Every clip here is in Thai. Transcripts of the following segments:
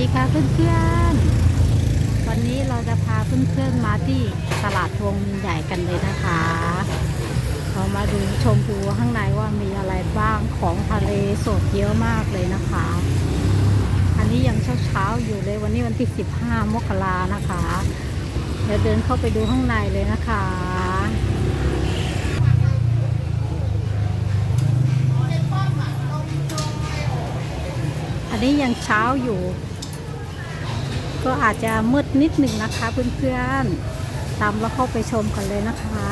ดีค่ะเพื่อนๆ วันนี้เราจะพาเพื่อนๆมาที่ตลาดพวงใหญ่กันเลยนะคะเรามาดูชมพูข้างในว่ามีอะไรบ้างของทะเลสดเยอะมากเลยนะคะ อันนี้ยังเช้าๆอยู่เลยวันนี้วันที่ 15 มกรานะคะ เดี๋ยวเดินเข้าไปดูข้างในเลยนะคะอันนี้ยังเช้าอยู่ ก็อาจจะมืดนิดหนึ่งนะคะเพื่อนๆ ตามเราเข้าไปชมกันเลยนะคะ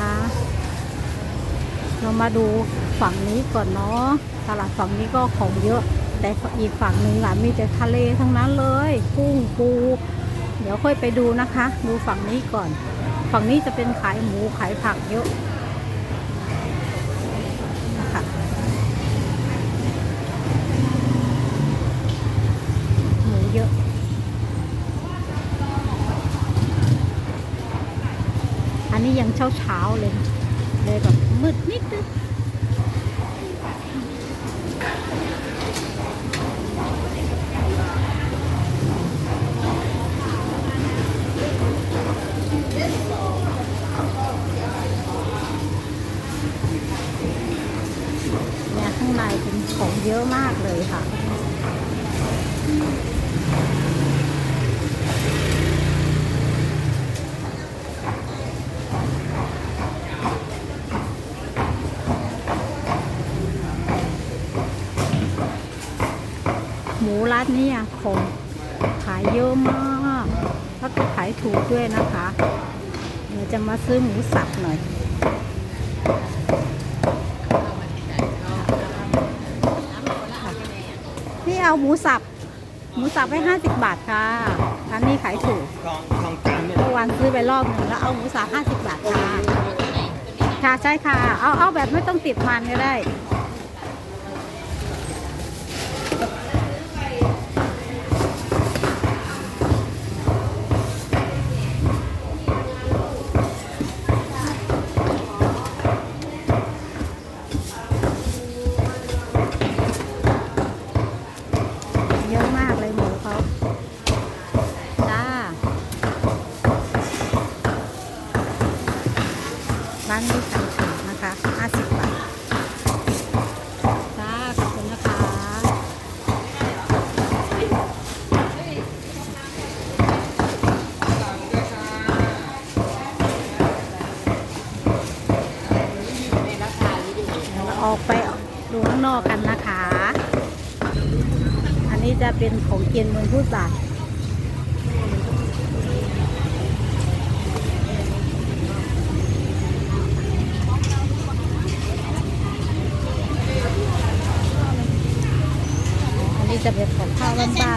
เรามาดูฝั่งนี้ก่อนเนาะ ตลาดฝั่งนี้ก็ของเยอะ แต่อีกฝั่งหนึ่งอะมีแต่ทะเลทั้งนั้นเลย กุ้งปู เดี๋ยวค่อยไปดูนะคะ ดูฝั่งนี้ก่อน ฝั่งนี้จะเป็นขายหมูขายผักเยอะ หมูเยอะ อันนี้ยัง เช้าๆเลยเลยแบบมืดนิดนึงเนี่ยข้างในเป็นของเยอะมากเลยค่ะ หมูร้านนี้อะของขายเยอะมากแล้วก็ขายถูกด้วยนะคะ เดี๋ยวจะมา ซื้อหมูสับหน่อยพี่เอาหมูสับ หมูสับให้ห้าสิบบาทค่ะร้านนี้ขายถูกทองทองจันทร์เนี่ยเมื่อวานซื้อไปรอบหนึ่งแล้วเอาหมูสับห้าสิบบาทค่ะค่ะใช่ค่ะ เอาเอาแบบไม่ต้องติดมันก็ได้ เยอะมากเลยหมูเขาจ้า ร้านนี้ขายถูกนะคะ 50 บาท จ้า ขอบคุณนะคะ เรา ออกไปดูข้างนอกกันนะคะ อันนี้จะเป็นของกินบนพุทธบาทอันนี้จะเป็นของข้าวบ้านน้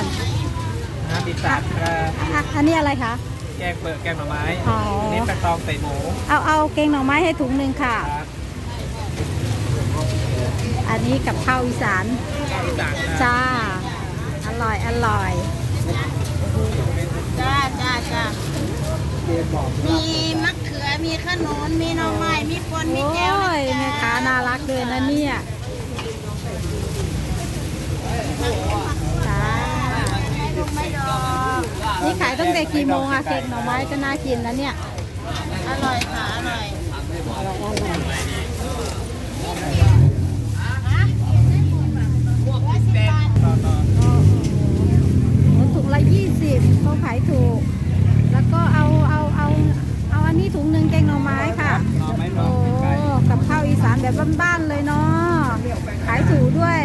ำดิสาดครับๆอะอันนี้อะไรคะ แกงเปิดแกงหน่อไม้อ๋ออันนี้ปลาตองใส่หมูเอาเอาเกงหน่อไม้ให้ถุงหนึ่งค่ะ ครับ อันนี้กับข้าวอีสานข้าวอีสานครับจ้า อร่อยอร่อย จ้าจ้าจ้ามีมะเขือ มีขนุนมีหน่อไม้ มีปนมีโอ้แก้วยแม่ค้าน่ารักเลยนะเนี่ยจ้าลูกไม่ดอก นี่ขายตั้งแต่กี่โมงอะเค้กหน่อไม้ก็น่ากินนะเนี่ยอร่อยค่ะ อร่อย อร่อยอร่อย ต่อต่อ หมู ถุงละยี่สิบเขาขายถูก แล้วก็เอาเอาเอาเอาอันนี้ถุงหนึ่งแกงหน่อไม้ค่ะโอ้กับข้าวอีสานแบบบ้านๆเลยเนาะขายถูกด้วย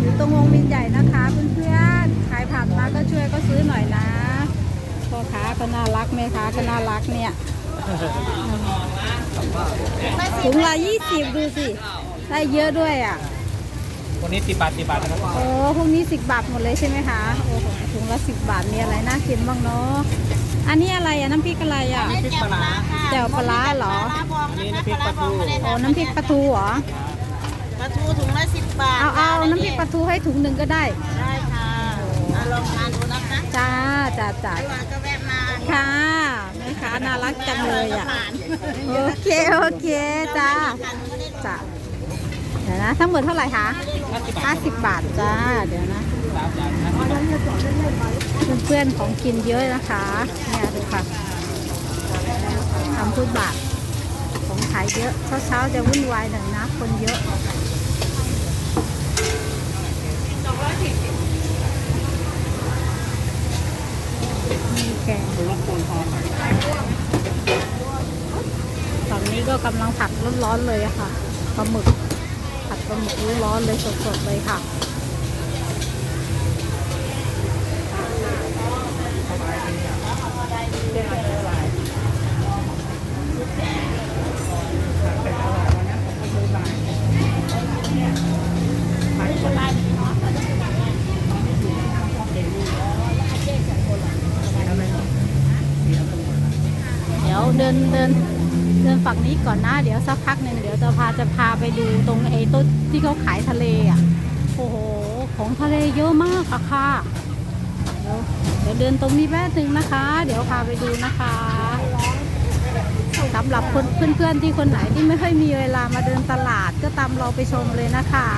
อยู่ตรงวงวินใหญ่นะคะเพื่อนๆขายผักมาก็ช่วยก็ซื้อหน่อยนะพ่อค้าก็น่ารักแม่ค้าก็น่ารักเนี่ยถุงละยี่สิบดูสิได้เยอะด้วยอะ วันนี้สิบบาทสิบบาทนะครับโอ้พวกนี้สิบบาทหมดเลยใช่ไหมคะ โอ้โหถุงละสิบบาทมีอะไรน่ากินบ้างเนาะ อันนี้อะไรอะน้ำพริกอะไรอะนี่แจ่วปลาร้าค่ะแจ่วปลาร้าเหรอปลาร้าบองอันนี้นะคะน้ำพริกปลาทูปลาร้าบองไม่ได้โอ้ทำน้ำพริกปลาทูเหรอ ปลาทูถุงละสิบบาทเอาเอาน้ำพริกปลาทูให้ถุงหนึ่งก็ได้ ได้ค่ะอะลองทานดูนะคะจ้าจ้าจ้าอร่อยก็แวะมา ค่ะแม่ค้าน่ารักจังเลยอะผ่านโอเคโอเคจ้าทานก็ได้จ้า เดี๋ยวนะทั้งหมดเท่าไหร่คะห้าสิบบาท50 บาทจ้า เดี๋ยวนะสามจานเพื่อนๆของกินเยอะนะคะเนี่ยดูค่ะทำพุทบาทของขายเยอะ เช้าๆจะวุ่นวายหน่อยนะ คนเยอะมีแกงรบกวนพอนนี้ก็กำลังผัดร้อนๆเลยอะค่ะปลาหมึก ปลาหมึกร้อนเลยสดๆเลยค่ะเดี๋ยวเดินเดินเดินฝั่งนี้ก่อนนะ เดี๋ยวสักพักหนึ่งาจะพาไปดูตรงไอ้ต้นที่เขาขายทะเลอะ โอ้โห ของทะเลเยอะมากอะค่ะ เดี๋ยวเดินตรงนี้แป๊บนึงนะคะ เดี๋ยวพาไปดูนะคะสำหรับคนเพื่อนๆที่คนไหนที่ไม่ค่อยมีเวลามาเดินตลาดก็ตามเราไปชมเลยนะคะ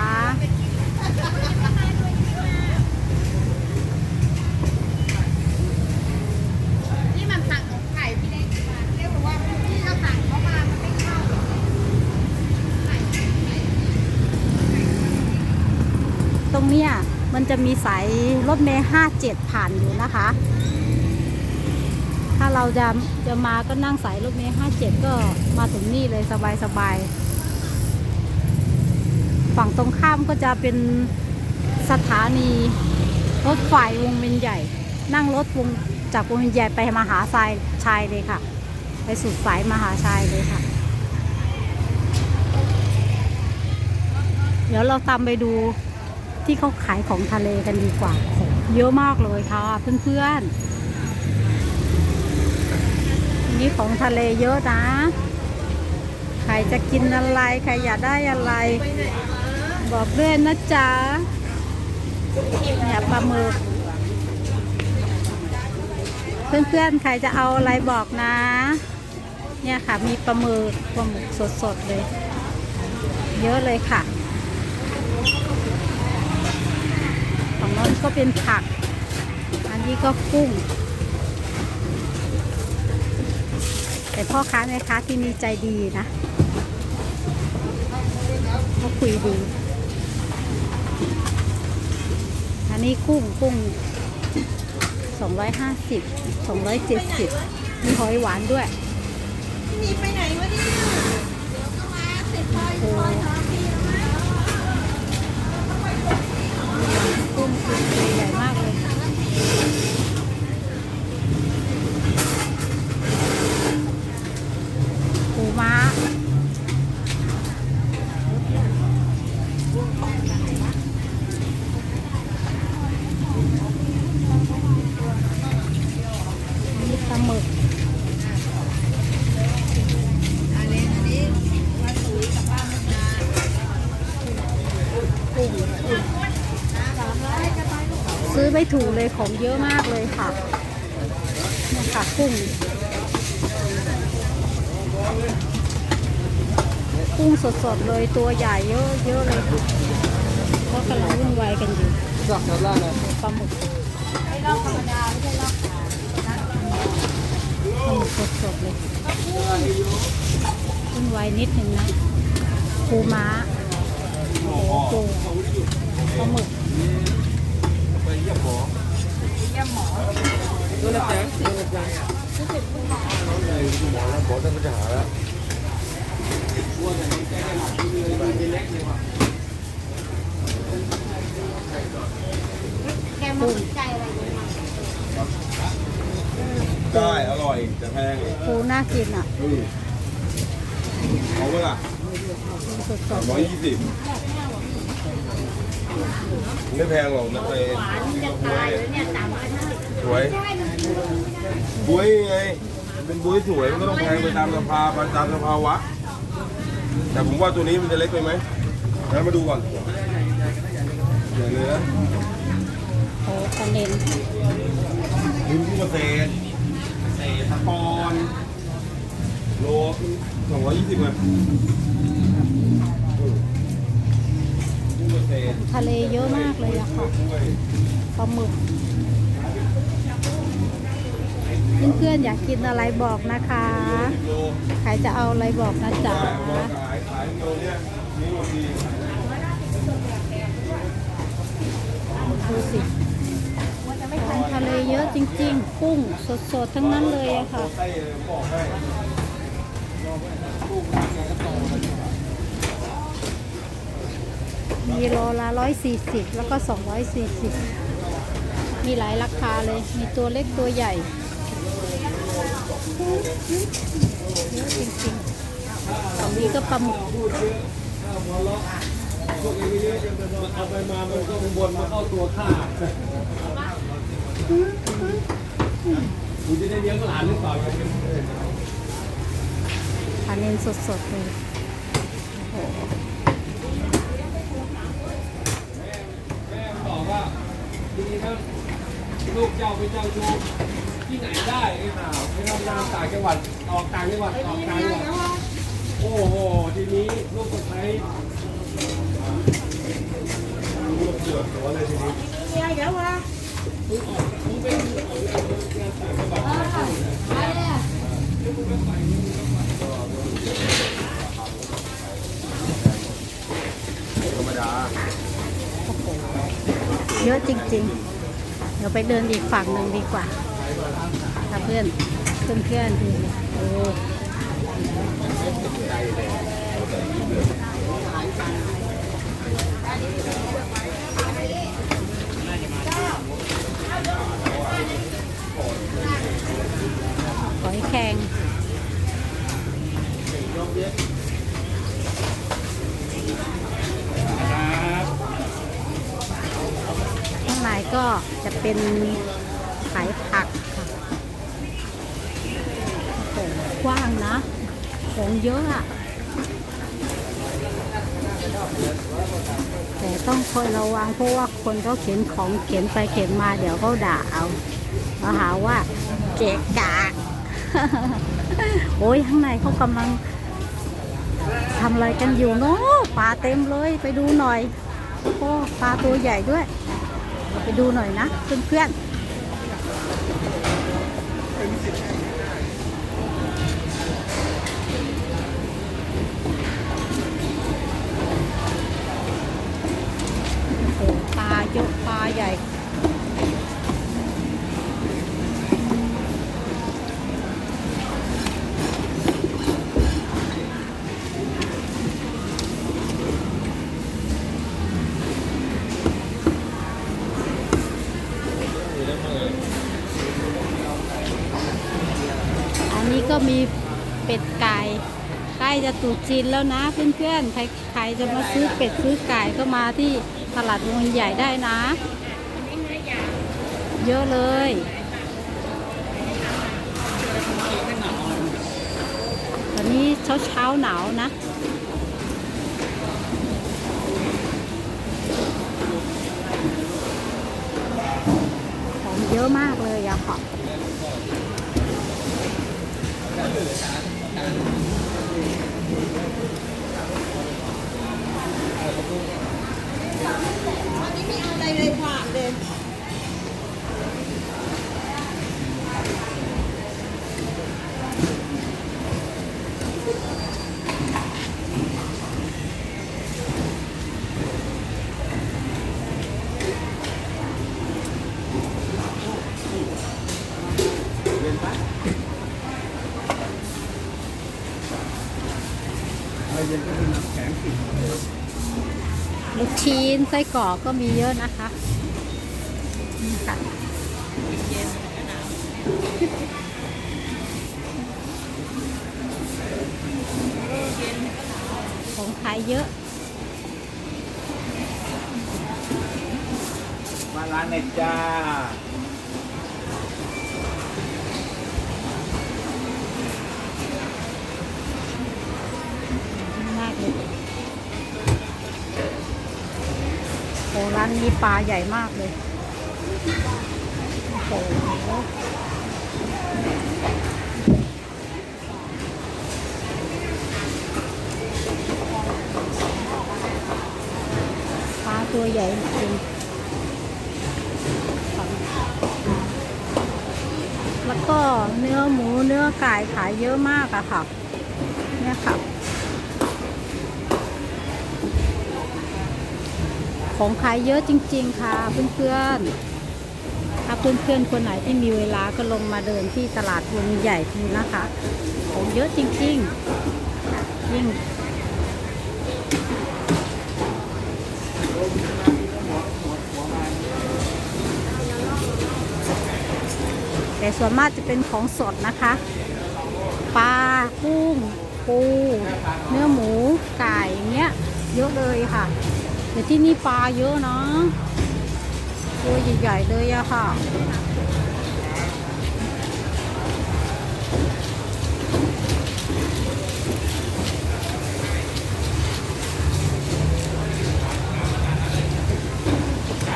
ที่มันสั่งของไข่พี่เล็กมาเรียกว่าที่เราสั่งเขามามันไม่เข้า ตรง เนี้ยมันจะมีสายรถเมล์57ผ่านอยู่นะคะ ถ้าเราจะจะมาก็นั่งสายรถเมล์57ก็มาถึงนี่เลยสบายสบายๆฝั่งตรงข้ามก็จะเป็นสถานีรถไฟวงเวียนใหญ่ นั่งรถวงจากวงเวียนใหญ่ไปมหาทรายชายเลยค่ะ ไปสุดสายมหาชัยเลยค่ะ เดี๋ยวเราตามไปดู ที่เขาขายของทะเลกันดีกว่า เยอะมากเลยค่ะเพื่อนๆนนี้ของทะเลเยอะนะ ใครจะกินอะไร ใครอยากได้อะไร บอกด้วยนะจ๊ะเนี่ยปลาหมึกเพื่อนๆ ใครจะเอาอะไรบอกนะ เนี่ยค่ะ มีปลาหมึกปลาหมึกสดๆเลย เยอะเลยค่ะ ของน้นก็เป็นผัก อันนี้ก็กุ้ง แต่พ่อค้าแม่ค้าที่นี่ใจดีนะเขาคุยดี อันนี้กุ้งกุ้งสองร้อยห้าสิบสองร้อยเจ็ดสิบมีหอยหวานด้วย มีไปไหนวะเนี่ยเดี๋ยวก็มาติดคอยคอยทอพี่แล้ว มั้งกุ้งกุ้งตัวใหญ่มากเลยปูม้า มีปลาหมึก อันนี้อันนี้มาสุยกับป้ามุกดาสามร้อยจะไปลูก ซื้อไม่ถูกเลยของเยอะมากเลยค่ะเนี่ยค่ะกุ้งกุ้งสดๆเลยตัวใหญ่เยอะเยอะเลยค่ะก็กำลังวุ่นวายกันอยู่จากด้านล่างนะปลาหมึกไม่รอบธรรมดาไม่ใช่รอบขาวปลาหมึกสดๆเลยวุ่นวายนิดนึงนะปูม้าโอ้โหปลาหมึก ดูนะจ๊ะดูนะจ๊ะแกมันสนใจอะไรอยู่มั้งได้อร่อยแต่แพงปูน่ากินอะอืมเอาเวลาปูสดสามๆร้อยยี่สิบไม่แพงหรอกนะไปหวานจะตายแล้วเนี่ยสามร้อยห้าสิบ สวย บุ้ยไงเป็นบุ้ยสวยมันก็ต้องแพงไปตามสภาไปตามสภาวะ แต่ผมว่าตัวนี้มันจะเล็กไปไหมงั้นมาดูก่อนเดี๋ยวเลยนะโอ้กระเด็นลิ้นผู้เกษตรเศษตะกอนโลสองร้อยยี่สิบเลยทะเลเยอะมากเลยอะค่ะปลาหมึก เพื่อนๆอยากกินอะไรบอกนะคะ ใครจะเอาอะไรบอกนะจ๊ะขายขายโลเนี่ยนี่โลดีดูสิของทะเลเยอะจริงๆ กุ้งสดๆ ทั้งนั้นเลยอะค่ะมีโลละร้อยสี่สิบแล้วก็สองร้อยสี่สิบ มีหลายราคาเลย มีตัวเล็กตัวใหญ่เยอะจริงๆตรงนี้ก็ปลาหมึกพวกนี้เยอะเอาไปมามันก็บนมาเข้าตัวข้าคุณจะได้เลี้ยงหลานหรือเปล่าอย่างนี้ปลาเน้นสดๆเลยโอ้โห แม่บอกว่าทีนี้ถ้า ลูกเจ้าเป็นเจ้าชู้ที่ไหนได้ไอ้ห่าวไปทำงานต่างจังหวัดออกต่างจังหวัดออกต่างจังหวัดโอ้โหทีนี้ลูกสะใภ้ลูกเสือตัวเลยทีนี้เดี๋ยววะธรรมดา เยอะจริง ๆ เดี๋ยวไปเดินอีกฝั่งหนึ่งดีกว่าถ้าเพื่อนเพื่อนเพื่อนดูโอ้หอยแครงข้างในก็ จะเป็นขายผักค่ะโอ้โหกว้างนะ ของเยอะอะแต่ต้องคอยระวังเพราะว่าคนเขาเข็นของเข็นไปเข็นมาเดี๋ยวเขาด่าเอาเขาหาว่าเกะกะโอ้ยข้างในเขากำลังทำอะไรกันอยู่เนาะปลาเต็มเลยไปดูหน่อยโอ้ปลาตัวใหญ่ด้วย ไปดูหน่อยนะเพื่อนๆโอ้โหปลาเยอะปลาใหญ่ ตุจีนแล้วนะเพื่อนๆ ใครจะมาซื้อเป็ดซื้อไก่ก็มาที่ตลาดวงใหญ่ได้นะ เยอะเลย ตอนนี้เช้าเช้าหนาวนะของเยอะมากเลยอะค่ะ อันนี้ไม่เอาอะไรเลยผ่านเลย ชิ้นไส้กรอกก็มีเยอะนะคะนี่ค่ะของขายเยอะ มาร้านเน็ตจ้า โอ้ร้านนี้ปลาใหญ่มากเลยโอ้โหปลาตัวใหญ่จริงแล้วก็เนื้อหมูเนื้อไก่ขายเยอะมากอะค่ะ เนี่ยค่ะ ของขายเยอะจริง ๆ ค่ะเพื่อนๆ ถ้าเพื่อนๆคนไหนที่มีเวลาก็ลงมาเดินที่ตลาดวงใหญ่ทีนะคะ ของเยอะจริงๆ ยิ่งแต่ส่วนมากจะเป็นของสดนะคะ ปลากุ้งปู เนื้อหมูไก่เนี้ยเยอะเลยค่ะ แต่ที่นี่ปลาเยอะเนาะตัวใหญ่ๆเลยอะค่ะ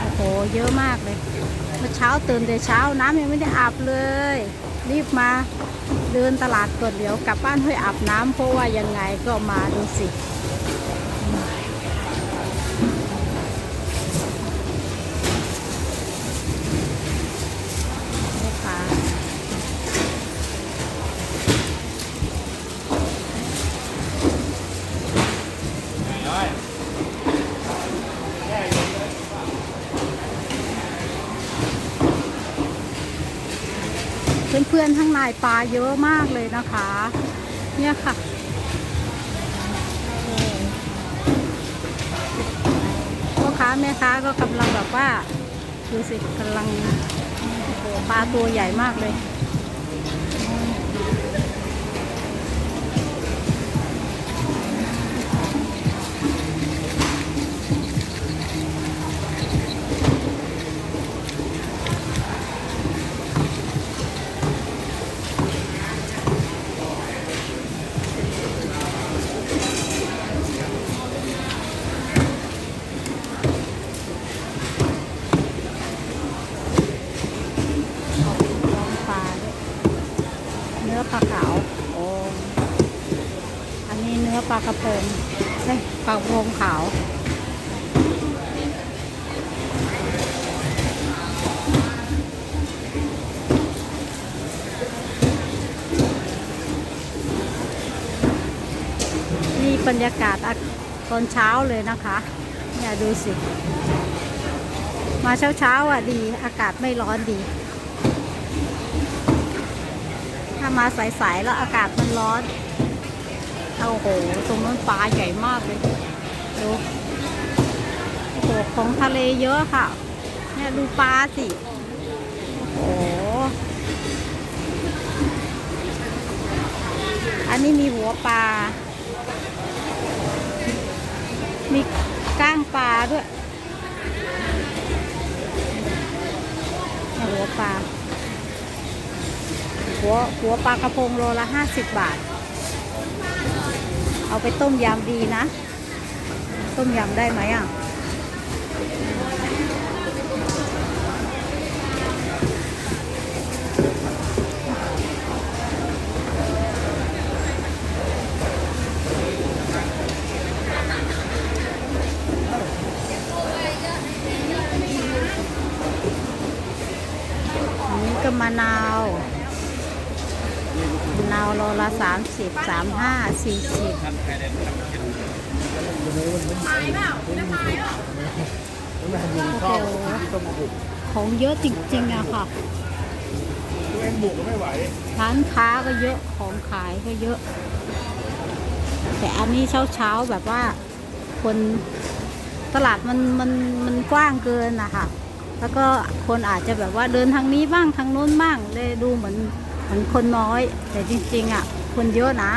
โอ้โหเยอะมากเลยเมื่อเช้าตื่นแต่เช้าน้ำยังไม่ได้อาบเลย รีบมาเดินตลาดก่อนเดี๋ยวกลับบ้านให้อาบน้ำเพราะว่ายังไงก็มาดูสิ นี่ค่ะเพื่ อนๆข้างในปลาเยอะมากเลยนะคะ เนี่ยค่ะโอ้พ่อค้าแม่ค้าก็กำลังแบบว่าดูสิกำลังปลาตัวใหญ่มากเลย เอ้ยปลากระพงขาว นี่บรรยากาศตอนเช้าเลยนะคะเนี่ยดูสิมาเช้าเช้าๆอะดี อากาศไม่ร้อนดี ถ้ามาสายๆแล้วอากาศมันร้อนโอ้โห ตรงนั้นปลาใหญ่มากเลย ดูโอ้โหของทะเลเยอะค่ะ เนี่ยดูปลาสิ โอ้โห อันนี้มีหัวปลา มีก้างปลาด้วยหัวปลา หัวหัวปลากระพงโลละห้าสิบบาท เอาไปต้มยำดีนะ ต้มยำได้ไหมอะอันนี้ก็มะนาวมะนาวโลละสามสิบสามห้าสี่สิบ โอ้โหของเยอะจริงๆอะค่ะร้านค้าก็เยอะของขายก็เยอะ แต่อันนี้เช้าๆแบบว่า คนตลาดมันมันมันกว้างเกินอะคะแล้วก็คนอาจจะแบบว่าเดินทางนี้บ้างทางโน้นบ้างเลยดูเหมือนเหมือนคนน้อย แต่จริงๆอะ คนเยอะนะ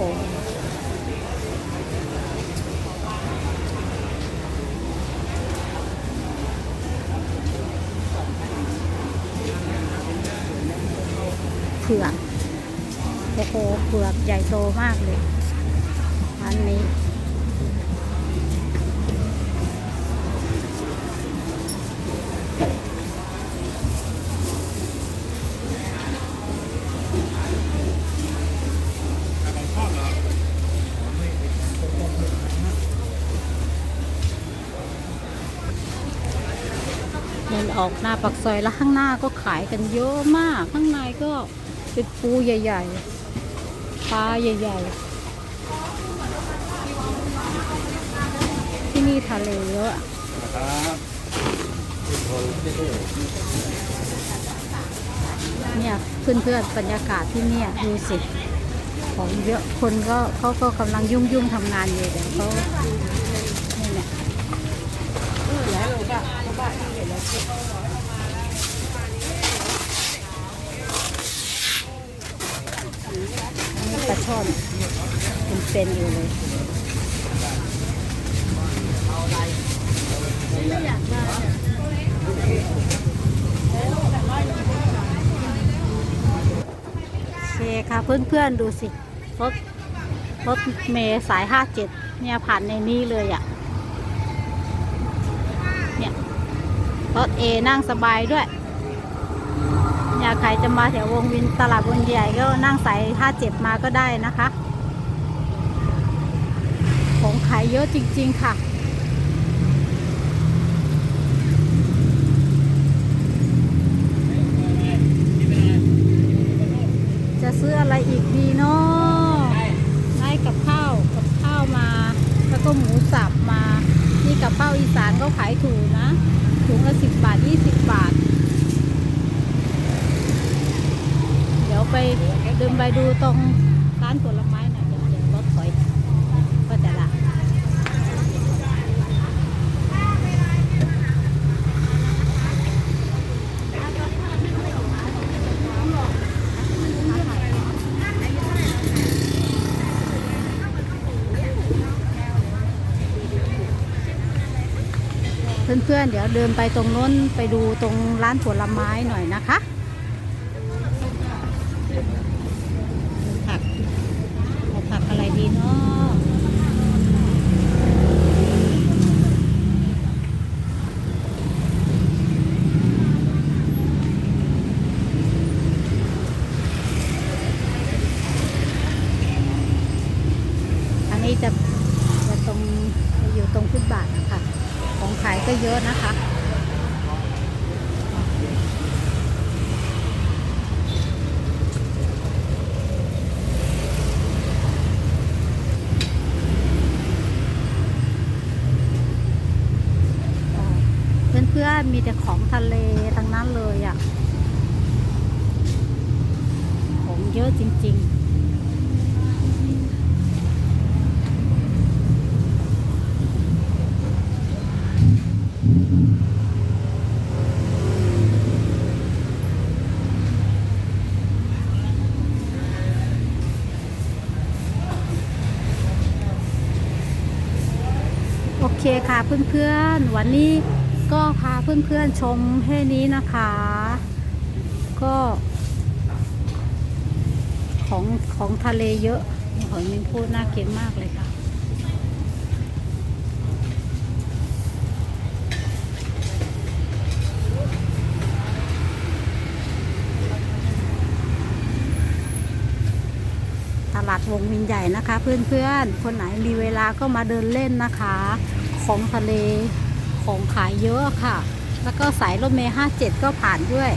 โอ้เผือก โอ้โหเผือกใหญ่โตมากเลย ออกหน้าปักซอยแล้วข้างหน้าก็ขายกันเยอะมาก ข้างในก็เป็นปูใหญ่ๆปลาใหญ่ ๆ ที่นี่ทะเลเยอะเนี่ยเพื่อนๆบรรยากาศที่เนี่ยดูสิของเยอะคนก็เขาก็กำลังยุ่งๆทำงานอยู่เดี๋ยวเขา ปลาช่อนเป็นๆอยู่เลยเคค่ะเพื่อนๆดูสิรถรถเมย์สายห้าเจ็ดเนี่ยผ่านในนี้เลยอะ่ะ เนี่ย รถเอนั่งสบายด้วยเนี่ยใครจะมาแถววงวินตลาดวงใหญ่ก็นั่งสายห้าเจ็ดมาก็ได้นะคะ ของขายเยอะจริง ๆ ค่ะจะซื้ออะไรอีกดีเนาะได้กับข้าวกับข้าวมา แล้วก็หมูสับมา นี่กับข้าวอีสานก็ขายถูกนะ ถุงละสิบบาทยี่สิบบาท เดี๋ยวไปเดินไปดูตรงร้านผลไม้หน่อยเดี๋ยวเดี๋ยวรถถอยก็จะละ เพื่ อนๆ เดี๋ยวเดินไปตรงน้นไปดูตรงร้านผลไม้หน่อยนะคะ ผักผักอะไรดีเนาะอันนี้จะจะตรงจะอยู่ตรงฟุตบาทนะคะ ของขายก็เยอะนะคะ เพื่อนๆ มี แต่ของทะเลทั้งนั้นเลยอะ่ะ ของเยอะจริง ๆโอเคค่ะเพื่อนๆ วันนี้ เพื่อนๆชมแค่นี้นะคะ ก็ของของทะเลเยอะหอยมิงพูดน่ากินมากเลยค่ะ ตลาดวงวินใหญ่นะคะ เพื่อนๆ คนไหนมีเวลาก็มาเดินเล่นนะคะ ของทะเลของขายเยอะค่ะ แล้วก็สายรถเมย์57ก็ผ่านด้วย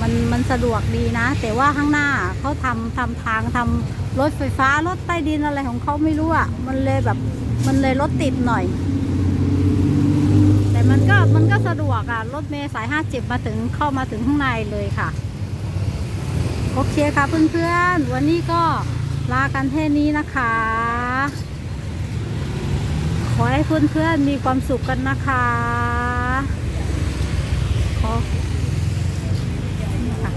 มันมันสะดวกดีนะ แต่ว่าข้างหน้าเขาทำทำทางทำรถไฟฟ้ารถใต้ดินอะไรของเขาไม่รู้อะ มันเลยแบบมันเลยรถติดหน่อย แต่มันก็มันก็สะดวกอะ รถเมย์สาย57มาถึงเข้ามาถึงข้างในเลยค่ะ โอเคค่ะเพื่อนๆ วันนี้ก็ลากันแค่นี้นะคะ ขอให้เพื่อนๆมีความสุขกันนะคะ ขอนี่ค่ะ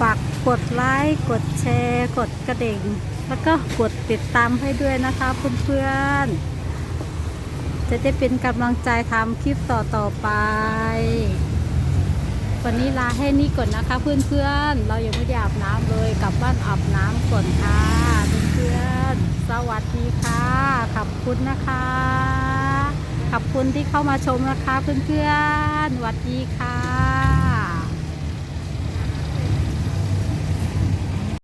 ฝากกดไลค์กดแชร์ กดกระดิ่ง แล้วก็กดติดตามให้ด้วยนะคะเพื่อนๆจะได้เป็นกำลังใจทำคลิปต่อๆไป วันนี้ลาให้นี่ก่อนนะคะเพื่อนๆ เรายังไม่ได้อาบน้ำเลยกลับบ้านอาบน้ำก่อนค่ะเพื่อนๆสวัสดีค่ะขอบคุณนะคะขอบคุณที่เข้ามาชมนะคะเพื่อนๆสวัสดีค่ะ